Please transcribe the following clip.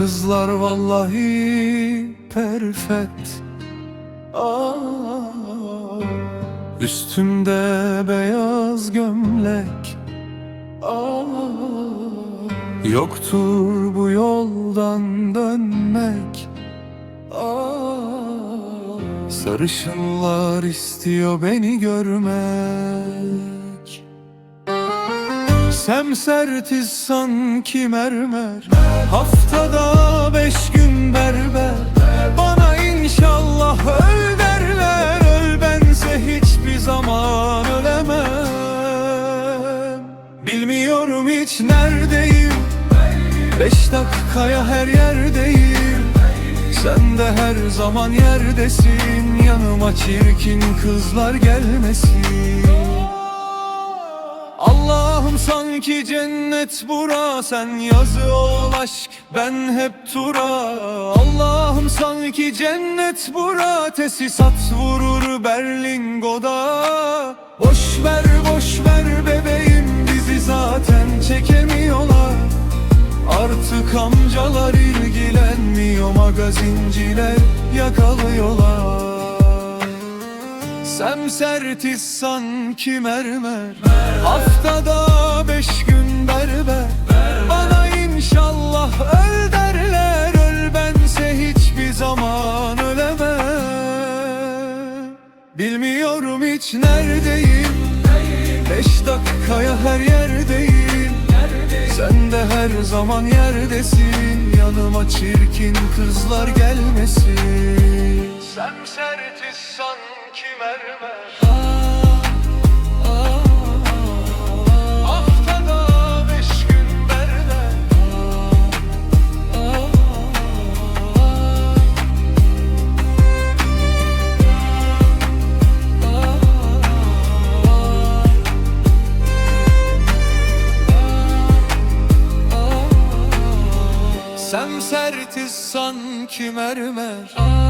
kızlar vallahi perfect. Aa, Üstümde beyaz gömlek. Aa, Yoktur bu yoldan dönmek. Aa, Sarışınlar istiyor beni görmek Semsertiz sanki mermer. Haftada beş gün berber. Bana inşallah öl derler. Öl bense hiçbir zaman ölemem. Bilmiyorum hiç neredeyim. Beş dakikaya her yerdeyim. Sen de her zaman yerdesin. Yanıma çirkin kızlar gelmesin sanki cennet bura Sen yazı ol aşk ben hep tura. Allah'ım sanki cennet bura Tesisat vurur Berlingo'da. Boş ver boş ver bebeğim Bizi zaten çekemiyorlar. Artık amcalar ilgilenmiyor Magazinciler yakalıyorlar Semsertiz sanki mermer. Haftada beş gün berber. Bana inşallah öl derler. Öl bense hiçbir zaman ölemem. Bilmiyorum hiç neredeyim? Beş dakikaya her yerdeyim. Sen de her zaman yerdesin. Yanıma çirkin kızlar gelmesin Semsertiz sanki mermer. Haftada